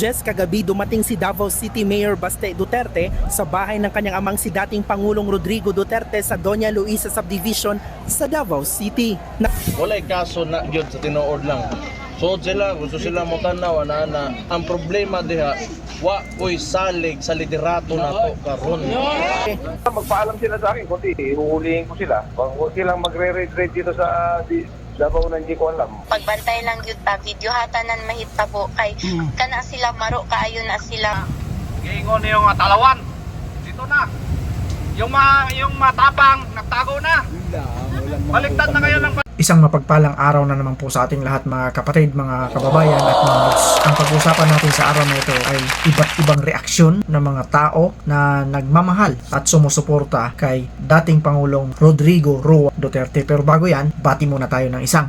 10 kagabi dumating si Davao City Mayor Baste Duterte sa bahay ng kanyang amang si dating Pangulong Rodrigo Duterte sa Doña Luisa Subdivision sa Davao City. Na- walay kaso na gyud sa tinuod lang so sila gusto sila mo tanaw na na ang problema diha wa ko'y salig sa liderato nato karon Magpaalam sila sa akin, kundi ihuhulihin ko sila. Huwag silang magre-raid dito sa Davao na hindi ko alam. pagbantay lang yun ta video hatanan mahitabo kay kana sila maro kaayo na sila Giingon yung uh, talawan. Dito na. Yung ma yung matapang nagtago na. Baliktad na kayo ng Isang mapagpalang araw na naman po sa ating lahat mga kapatid, mga kababayan at mga boss. Ang pag-uusapan natin sa araw na ito ay iba't ibang reaksyon ng mga tao na nagmamahal at sumusuporta kay dating Pangulong Rodrigo Roa Duterte. Pero bago yan, bati muna tayo ng isang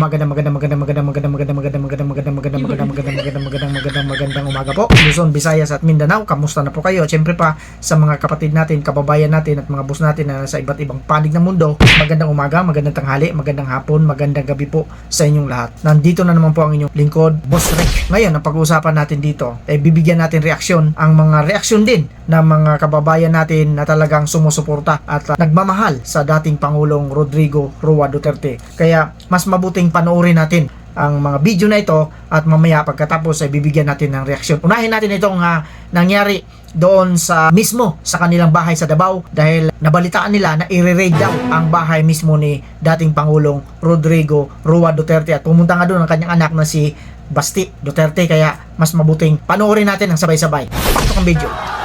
magandang magandang magandang magandang magandang magandang magandang magandang magandang magandang magandang magandang magandang magandang magandang magandang umaga po Luzon, Visayas at Mindanao kamusta na po kayo Siyempre pa sa mga kapatid natin, kababayan natin at mga boss natin na sa iba't ibang panig ng mundo magandang umaga, magandang tanghali, magandang hapon, magandang gabi po sa inyong lahat nandito na naman po ang inyong lingkod, Boss Rick ngayon, ang pag-uusapan natin dito ay bibigyan natin reaksyon ang mga reaksyon din ng mga kababayan natin na talagang sumusuporta at uh, nagmamahal sa dating Pangulong Rodrigo Roa Duterte kaya mas mabuting panoorin natin ang mga video na ito at mamaya pagkatapos ay bibigyan natin ng reaksyon. Unahin natin itong ah, nangyari doon sa mismo sa kanilang bahay sa Davao dahil nabalitaan nila na i-raid daw ang bahay mismo ni dating Pangulong Rodrigo Roa Duterte at pumunta nga doon ang kanyang anak na si Basti Duterte kaya mas mabuting panoorin natin ang sabay-sabay. Pasok ang video.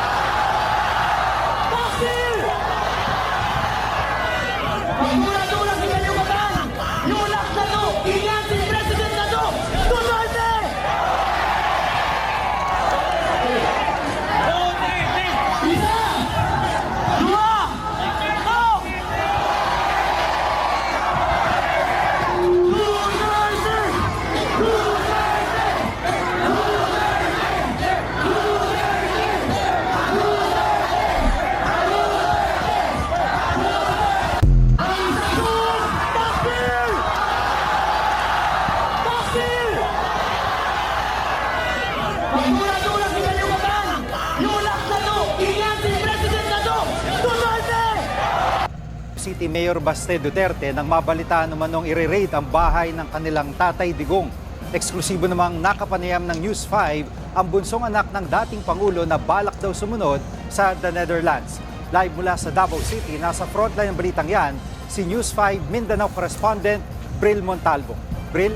City Mayor Baste Duterte nang mabalitaan naman i-raid ang bahay ng kanilang tatay Digong. Eksklusibo namang nakapanayam ng News 5 ang bunsong anak ng dating Pangulo na balak daw sumunod sa The Netherlands. Live mula sa Davao City, nasa frontline ng balitang yan, si News 5 Mindanao correspondent Bril Montalvo. Bril,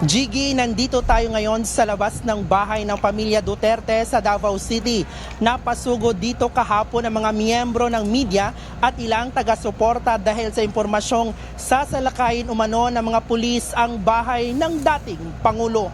Jiggy, nandito tayo ngayon sa labas ng bahay ng pamilya Duterte sa Davao City. Napasugod dito kahapon ang mga miyembro ng media at ilang taga-suporta dahil sa impormasyong sasalakayin umano ng mga pulis ang bahay ng dating Pangulo.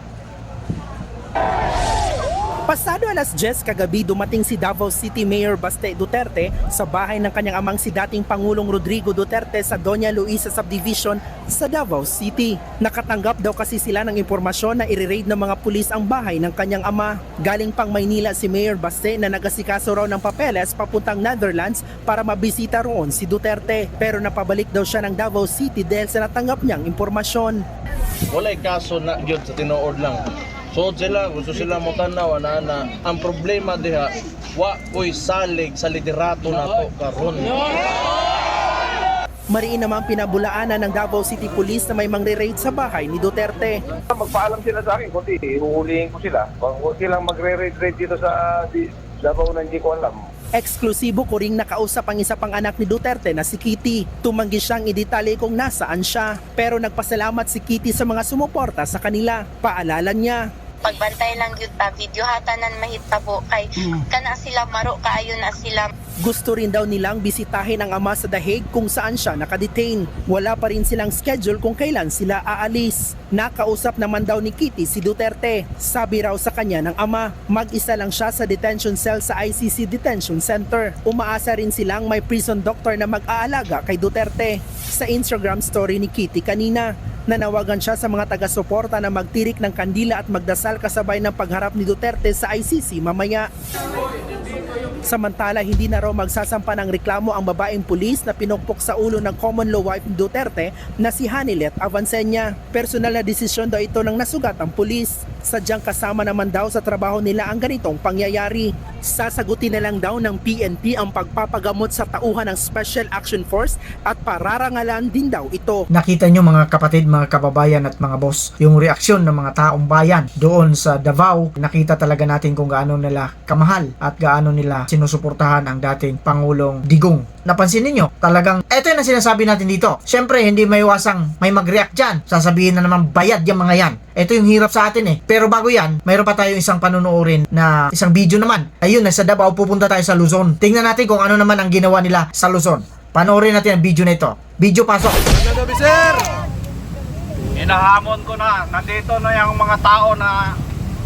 Pasado alas 10 kagabi dumating si Davao City Mayor Baste Duterte sa bahay ng kanyang amang si dating Pangulong Rodrigo Duterte sa Doña Luisa Subdivision sa Davao City. Nakatanggap daw kasi sila ng impormasyon na i-raid ng mga pulis ang bahay ng kanyang ama. Galing pang Maynila si Mayor Baste na nagasikaso raw ng papeles papuntang Netherlands para mabisita roon si Duterte. Pero napabalik daw siya ng Davao City dahil sa natanggap niyang impormasyon. walay kaso na gyud sa tinuod lang so sila gusto sila mo tanaw na na ang problema diha wa ko'y salig sa liderato nato karon Mariin naman pinabulaanan ng Davao City Police na may mangre-raid sa bahay ni Duterte. Magpaalam sila sa akin, kundi ihuhulihin ko sila. Huwag silang magre-raid dito sa di, Davao na hindi ko alam. Eksklusibo ko ring nakausap ang isa pang anak ni Duterte na si Kitty. Tumanggi siyang idetalye kung nasaan siya. Pero nagpasalamat si Kitty sa mga sumuporta sa kanila. Paalala niya, pagbantay lang yun ta video hatanan mahitabo kay kana sila maro kaayo na sila gusto rin daw nilang bisitahin ang ama sa Hague kung saan siya nakadetain. Wala pa rin silang schedule kung kailan sila aalis. Nakausap naman daw ni Kitty si Duterte. Sabi raw sa kanya ng ama, mag-isa lang siya sa detention cell sa ICC Detention Center. Umaasa rin silang may prison doctor na mag-aalaga kay Duterte. Sa Instagram story ni Kitty kanina, nanawagan siya sa mga taga-suporta na magtirik ng kandila at magdasal kasabay ng pagharap ni Duterte sa ICC mamaya. Samantala, hindi na raw magsasampa ng reklamo ang babaeng pulis na pinukpok sa ulo ng common law wife Duterte na si Hanilet Avancenia. Personal na desisyon daw ito ng nasugatang pulis. Sadyang kasama naman daw sa trabaho nila ang ganitong pangyayari. Sasagutin na lang daw ng PNP ang pagpapagamot sa tauhan ng Special Action Force at pararangalan din daw ito. Nakita nyo mga kapatid, mga kababayan at mga boss, yung reaksyon ng mga taong bayan doon sa Davao. Nakita talaga natin kung gaano nila kamahal at gaano nila sinusuportahan ang dating Pangulong Digong. Napansin ninyo, talagang, eto yung sinasabi natin dito. Siyempre, hindi may iwasang may mag-react dyan. Sasabihin na naman bayad yung mga yan. Ito yung hirap sa atin eh. Pero bago yan, mayroon pa tayo isang panunuorin na isang video naman. Ayun, nasa Davao, pupunta tayo sa Luzon. Tingnan natin kung ano naman ang ginawa nila sa Luzon. Panoorin natin ang video na ito. Video pasok. Inahamon ko na, nandito na yung mga tao na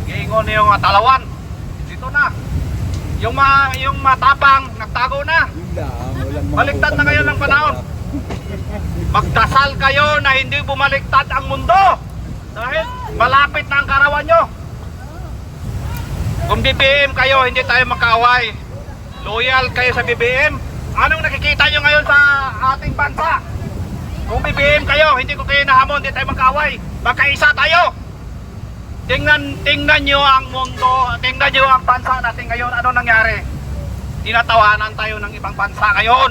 giingon yung talawan. Dito na. Yung ma yung matapang nagtago na. Baliktad na kayo ng panahon. Magdasal kayo na hindi bumaliktad ang mundo. Dahil malapit na ang karawan nyo. Kung BBM kayo, hindi tayo magkaaway. Loyal kayo sa BBM. Anong nakikita nyo ngayon sa ating bansa? Kung BBM kayo, hindi ko kayo nahamon, hindi tayo magkaaway. Magkaisa tayo. Tingnan, tingnan nyo ang mundo, tingnan nyo ang bansa natin ngayon. Ano nangyari? Tinatawanan tayo ng ibang bansa ngayon.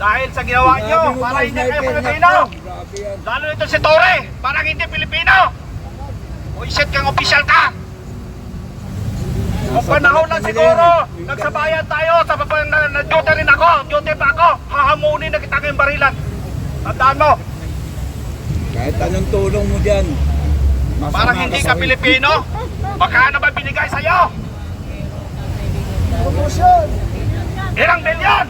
Dahil sa ginawa nyo, para hindi kayo Pilipino. Lalo ito si Torre, parang hindi Pilipino. Buisit kang opisyal ka. O panahon lang siguro, nagsabayan tayo sa papang na, na duty rin ako, duty pa ako, hahamunin na kita kayong barilan. Tandaan mo, Kahit anong tulong mo dyan. Masama parang hindi ka Pilipino, magkano ba binigay sa'yo? Ilang bilyon?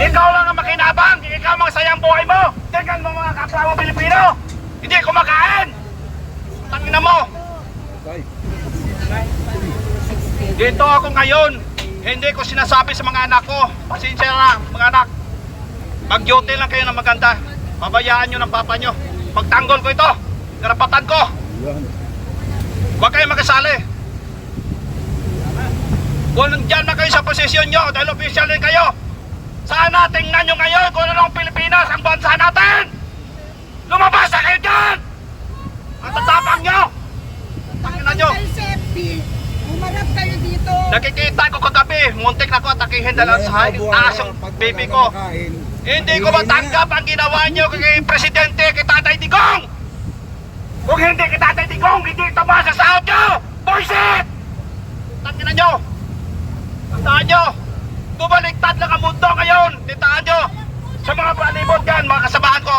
Ikaw lang ang makinabang, ikaw ang sayang buhay mo. Tingnan mo mga kapwa mo Pilipino, hindi kumakain. Tangina mo. Dito ako ngayon, hindi ko sinasabi sa mga anak ko, pasensya na mga anak, mag-duty lang kayo ng maganda. Pabayaan nyo ng papa nyo. Pagtanggol ko ito, karapatan ko. Huwag kayo magkasali. Kung dyan na kayo sa posisyon nyo, dahil official din kayo, sana tingnan nyo ngayon kung ano ang Pilipinas, ang bansa natin! Lumabas na kayo dyan! Ang tatapang nyo! Tangina nyo! Umarap kayo dito. Nakikita ko kagabi, muntik na ko atakihin dahil sa taas yung baby ko. Hindi ko matanggap ang ginawa nyo kay Presidente, kay Tatay Digong! Kung hindi kay Tatay Digong, hindi ito masasahod nyo! Bullshit! Tangina nyo! Tandaan nyo! Bumaliktad lang ang mundo ngayon! Titaan nyo! Sa mga palibot dyan, mga kasamahan ko,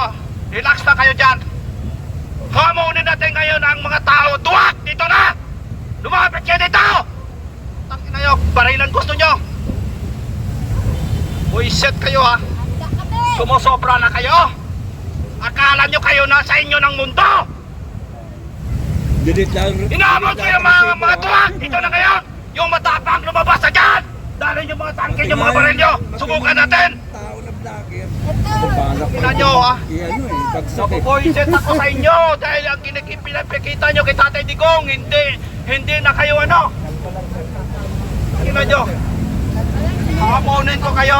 relax na kayo dyan. Hamunin natin ngayon ang mga tao. Duwak! Dito na! Lumapit kayo dito! Tangina nyo, barilan gusto nyo! Buisit kayo ha! Sumusobra na kayo! Akala nyo kayo nasa inyo ng mundo! Dilit lang. Inaabot ko yung mga, mga tuwag! Ito na ngayon! Yung matapang lumabas na dyan! Dahil yung mga tangke, yung mga baril nyo! Subukan natin! Tao na vlogger. Tingnan nyo ha! Ano eh, bagsak eh. Napupoiset ako sa inyo dahil ang kinikipinapikita nyo kay Tatay Digong, hindi, hindi na kayo ano. Tingnan nyo. Hamunin ko kayo.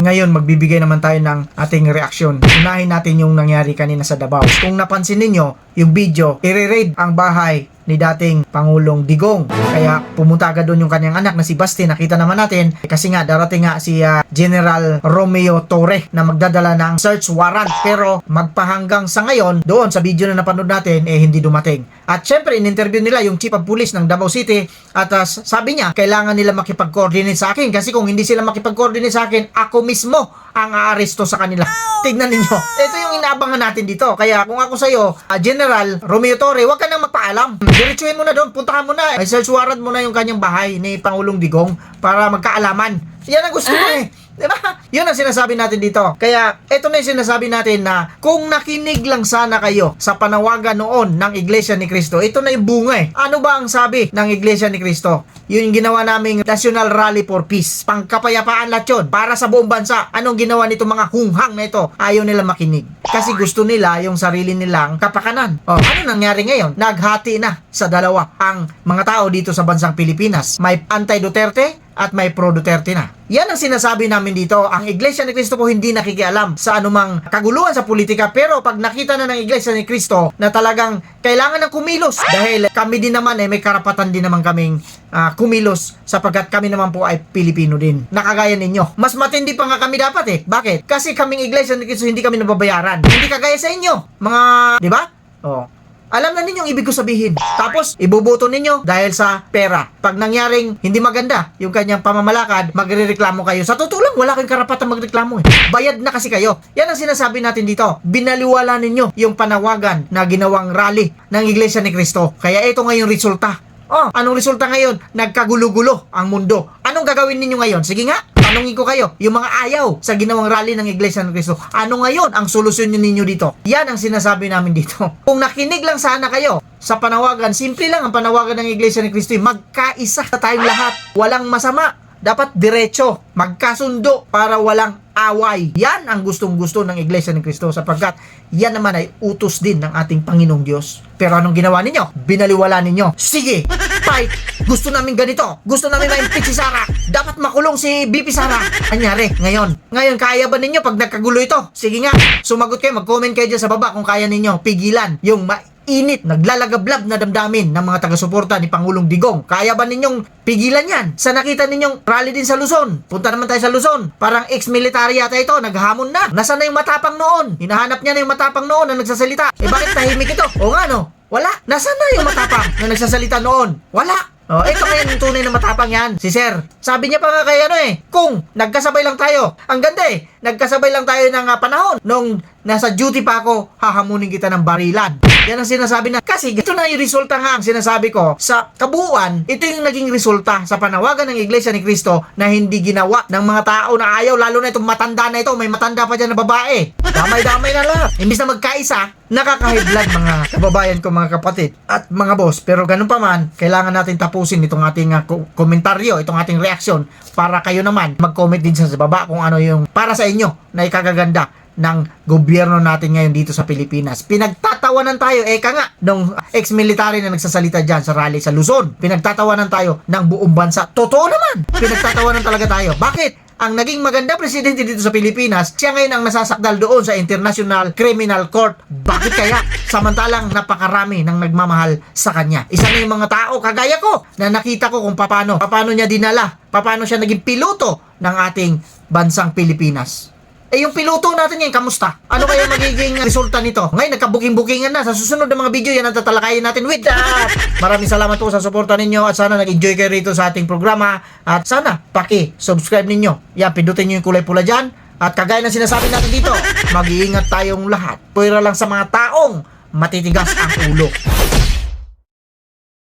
Ngayon, magbibigay naman tayo ng ating reaksyon. Unahin natin yung nangyari kanina sa Davao. Kung napansin ninyo, yung video, i-raid ang bahay ni dating Pangulong Digong. Kaya pumunta agad doon yung kanyang anak na si Basti. Nakita naman natin kasi nga darating nga si ah, General Romeo Torre na magdadala ng search warrant. Pero magpahanggang sa ngayon, doon sa video na napanood natin, eh hindi dumating. At syempre, in-interview nila yung Chief of Police ng Davao City at ah, sabi niya, kailangan nila makipag-coordinate sa akin kasi kung hindi sila makipag-coordinate sa akin, ako mismo ang aaresto sa kanila. Tignan ninyo. Ito yung inaabangan natin dito. Kaya kung ako sa'yo, ah, General Romeo Torre, huwag ka nang magpaalam. Diretsuhin mo na doon, puntahan mo na. May search warrant mo na yung kanyang bahay ni Pangulong Digong para magkaalaman. Yan ang gusto ko eh. Di ba? Yun ang sinasabi natin dito. Kaya ito na yung sinasabi natin na kung nakinig lang sana kayo sa panawagan noon ng Iglesia ni Cristo, ito na yung bunga eh. Ano ba ang sabi ng Iglesia ni Cristo? Yun yung ginawa naming National Rally for Peace. Pangkapayapaan lahat yun. Para sa buong bansa. Anong ginawa nito mga hunghang na ito? Ayaw nila makinig. Kasi gusto nila yung sarili nilang kapakanan. O, ano nangyari ngayon? Naghati na sa dalawa ang mga tao dito sa bansang Pilipinas. May anti-Duterte at may pro-Duterte na. Yan ang sinasabi namin dito. Ang Iglesia ni Cristo po hindi nakikialam sa anumang kaguluhan sa politika. Pero pag nakita na ng Iglesia ni Cristo na talagang kailangan ng kumilos dahil kami din naman eh may karapatan din naman kaming ah, kumilos sapagkat kami naman po ay Pilipino din. Nakagaya ninyo. Mas matindi pa nga kami dapat eh. Bakit? Kasi kaming Iglesia ni Cristo hindi kami nababayaran. Hindi kagaya sa inyo. Mga, di ba? Oh. Alam na ninyo ang ibig ko sabihin. Tapos, ibubuto ninyo dahil sa pera. Pag nangyaring hindi maganda yung kanyang pamamalakad, magrereklamo kayo. Sa totoo lang, wala kayong karapatan magreklamo eh. Bayad na kasi kayo. Yan ang sinasabi natin dito. Binaliwala ninyo yung panawagan na ginawang rally ng Iglesia ni Cristo. Kaya ito ngayong resulta. Oh, anong resulta ngayon? Nagkagulo-gulo ang mundo. Anong gagawin ninyo ngayon? Sige nga, tanungin ko kayo. Yung mga ayaw sa ginawang rally ng Iglesia ng Cristo, ano ngayon ang solusyon ninyo dito? Yan ang sinasabi namin dito. Kung nakinig lang sana kayo sa panawagan, simple lang ang panawagan ng Iglesia ng Cristo, magkaisa sa tayong lahat. Walang masama. Dapat diretso, magkasundo para walang away. Yan ang gustong gusto ng Iglesia ng Cristo sapagkat yan naman ay utos din ng ating Panginoong Diyos. Pero anong ginawa ninyo? Binaliwala ninyo. Sige, fight! Gusto namin ganito. Gusto namin ma-impeach si Sara. Dapat makulong si BP Sara. Anyari, ngayon. Ngayon, kaya ba ninyo pag nagkagulo ito? Sige nga, sumagot kayo, mag-comment kayo dyan sa baba kung kaya ninyo pigilan yung ma init, naglalagablab na damdamin ng mga taga-suporta ni Pangulong Digong. Kaya ba ninyong pigilan yan? Sa nakita ninyong rally din sa Luzon. Punta naman tayo sa Luzon. Parang ex-military yata ito, naghamon na. Nasaan na yung matapang noon? Hinahanap niya na yung matapang noon na nagsasalita. Eh bakit tahimik ito? O nga no? Wala. Nasaan na yung matapang na nagsasalita noon? Wala. Oh, ito ngayon yung tunay na matapang yan, si Sir. Sabi niya pa nga kay ano eh, kung nagkasabay lang tayo. Ang ganda eh, nagkasabay lang tayo ng ah, panahon nung nasa duty pa ako, hahamunin kita ng barilan. Yan ang sinasabi na. Kasi ito na yung resulta nga ang sinasabi ko. Sa kabuuan, ito yung naging resulta sa panawagan ng Iglesia ni Cristo na hindi ginawa ng mga tao na ayaw, lalo na itong matanda na ito. May matanda pa dyan na babae. Damay-damay na lahat. Imbis na magkaisa, nakakahidlad mga kababayan ko mga kapatid at mga boss. Pero ganun pa man, kailangan natin tapusin itong ating ko- komentaryo, itong ating reaksyon para kayo naman mag-comment din sa baba kung ano yung para sa inyo na ikagaganda ng gobyerno natin ngayon dito sa Pilipinas. Pinagtatawanan tayo, eka nga, nung ex-military na nagsasalita dyan sa rally sa Luzon. Pinagtatawanan tayo ng buong bansa. Totoo naman! Pinagtatawanan talaga tayo. Bakit? Ang naging maganda presidente dito sa Pilipinas, siya ngayon ang nasasakdal doon sa International Criminal Court. Bakit kaya? Samantalang napakarami ng nagmamahal sa kanya. Isa na yung mga tao kagaya ko na nakita ko kung paano, paano niya dinala, paano siya naging piloto ng ating bansang Pilipinas. Eh yung piloto natin ngayon, kamusta? Ano kaya magiging resulta nito? Ngayon, nagka-booking-bookingan na. Sa susunod na mga video, yan ang tatalakayin natin with that. Maraming salamat po sa suporta ninyo at sana nag-enjoy kayo rito sa ating programa. At sana, paki-subscribe ninyo. Yan, pindutin nyo yung kulay pula dyan. At kagaya ng sinasabi natin dito, mag-iingat tayong lahat. Pwera lang sa mga taong matitigas ang ulo.